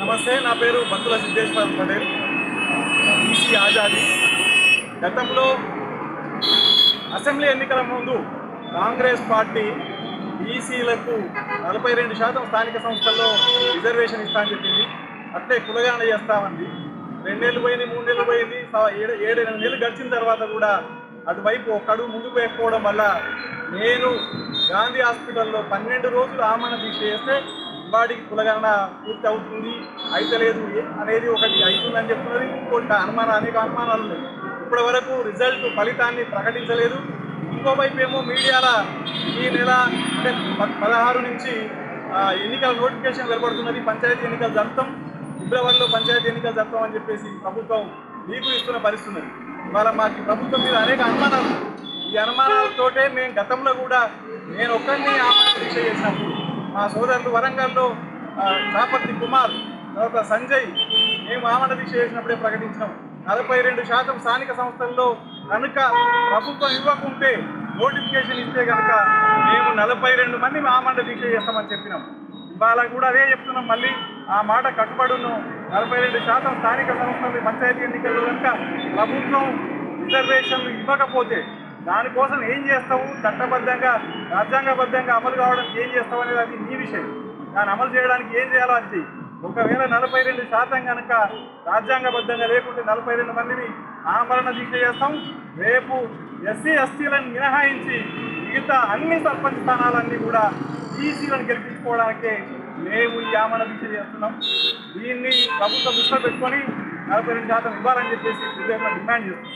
నమస్తే నా పేరు బత్తుల సిద్ధేశ్వర పటేల్. ఈసీ ఆజాది. గతంలో అసెంబ్లీ ఎన్నికల ముందు కాంగ్రెస్ పార్టీ ఈసీలకు నలభై రెండు శాతం స్థానిక సంస్థల్లో రిజర్వేషన్ ఇస్తా అని చెప్పింది. అట్లే కులగాన చేస్తామంది రెండేళ్ళు పోయింది మూడు నెలలు పోయింది ఏడు ఏడు నెలలు గడిచిన తర్వాత కూడా అటువైపు ఒక్కడు ముందుకు వేయకపోవడం వల్ల నేను గాంధీ హాస్పిటల్లో పన్నెండు రోజులు ఆమరణ దీక్ష చేస్తే అంబాడికి కులగణన పూర్తి అవుతుంది అయితే లేదు అనేది ఒకటి అవుతుందని చెప్తున్నది. ఇంకోటి అనుమానం అనేక అనుమానాలు ఉన్నాయి. ఇప్పటి వరకు రిజల్ట్ ఫలితాన్ని ప్రకటించలేదు. ఇంకోవైపు ఏమో మీడియాల ఈ నెల అంటే పదహారు నుంచి ఎన్నికల నోటిఫికేషన్ వెలువడుతున్నది. పంచాయతీ ఎన్నికలు జరుపుతాం ఫిబ్రవరిలో పంచాయతీ ఎన్నికలు జరుపుతాం అని చెప్పేసి ప్రభుత్వం లీకులు ఇస్తున్న పరిస్థితి మరి ఇవాళ మాకు ప్రభుత్వం మీద అనేక అనుమానాలు ఈ అనుమానాలతోటే మేము గతంలో కూడా నేను ఒక్కరిని ఆమరణ దీక్ష చేసినప్పుడు మా సోదరులు వరంగల్లో కాపర్తి కుమార్ తర్వాత సంజయ్ మేము ఆమరణ దీక్ష చేసినప్పుడే ప్రకటించినాం. నలభై రెండు శాతం స్థానిక సంస్థల్లో కనుక ప్రభుత్వం ఇవ్వకుంటే నోటిఫికేషన్ ఇస్తే కనుక మేము నలభై రెండు మంది ఆమరణ దీక్ష చేస్తామని చెప్పినాం. ఇవాళ కూడా అదే చెప్తున్నాం. మళ్ళీ ఆ మాట కట్టుబడును. నలభై రెండు శాతం స్థానిక సంస్థలు పంచాయతీ ఎన్నికల్లో కనుక ప్రభుత్వం రిజర్వేషన్లు ఇవ్వకపోతే దానికోసం ఏం చేస్తావు? చట్టబద్ధంగా రాజ్యాంగబద్ధంగా అమలు కావడానికి ఏం చేస్తావు అనేది అది నీ విషయం. దాన్ని అమలు చేయడానికి ఏం చేయాలో అది చెయ్యి. ఒకవేళ నలభై రెండు శాతం కనుక రాజ్యాంగబద్ధంగా లేకుంటే నలభై రెండు మందిని ఆమరణ దీక్ష చేస్తాం. రేపు ఎస్సీ ఎస్టీలను మినహాయించి మిగతా అన్ని సర్పంచ్ స్థానాలన్నీ కూడా ఈసీలను గెలిపించుకోవడానికే మేము ఈ ఆమరణ దీక్ష చేస్తున్నాం. దీన్ని ప్రభుత్వం దృష్టిలో పెట్టుకొని నలభై రెండు శాతం ఇవ్వాలని చెప్పేసి డిమాండ్ చేస్తున్నాం.